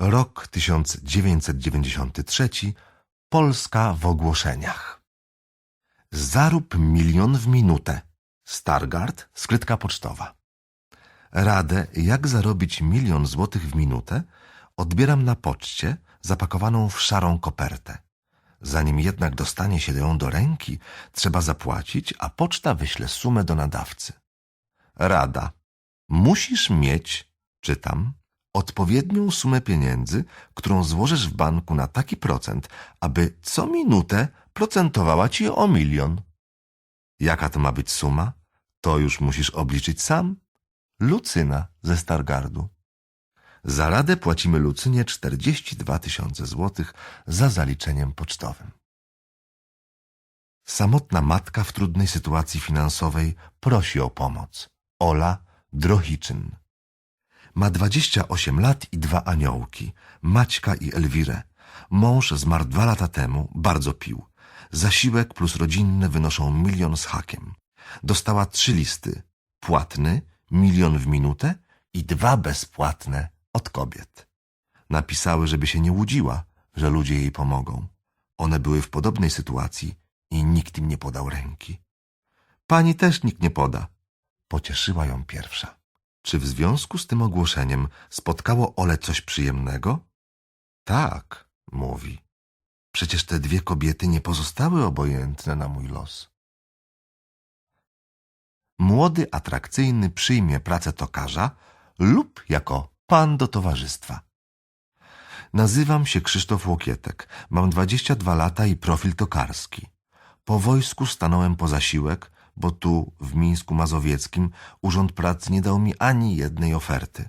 Rok 1993. Polska w ogłoszeniach. Zarób milion w minutę. Stargard, skrytka pocztowa. Radę, jak zarobić milion złotych w minutę, odbieram na poczcie, zapakowaną w szarą kopertę. Zanim jednak dostanie się ją do ręki, trzeba zapłacić, a poczta wyśle sumę do nadawcy. Rada. Musisz mieć, czytam, odpowiednią sumę pieniędzy, którą złożysz w banku na taki procent, aby co minutę procentowała ci o milion. Jaka to ma być suma? To już musisz obliczyć sam. Lucyna ze Stargardu. Za radę płacimy Lucynie 42 tysiące złotych za zaliczeniem pocztowym. Samotna matka w trudnej sytuacji finansowej prosi o pomoc. Ola Drohiczyn. Ma 28 lat i dwa aniołki, Maćka i Elwirę. Mąż zmarł dwa lata temu, bardzo pił. Zasiłek plus rodzinne wynoszą milion z hakiem. Dostała trzy listy. Płatny, milion w minutę i dwa bezpłatne od kobiet. Napisały, żeby się nie łudziła, że ludzie jej pomogą. One były w podobnej sytuacji i nikt im nie podał ręki. Pani też nikt nie poda. Pocieszyła ją pierwsza. Czy w związku z tym ogłoszeniem spotkało Ole coś przyjemnego? Tak, mówi. Przecież te dwie kobiety nie pozostały obojętne na mój los. Młody, atrakcyjny przyjmie pracę tokarza lub jako pan do towarzystwa. Nazywam się Krzysztof Łokietek, mam 22 lata i profil tokarski. Po wojsku stanąłem po zasiłek, bo tu, w Mińsku Mazowieckim, Urząd Pracy nie dał mi ani jednej oferty.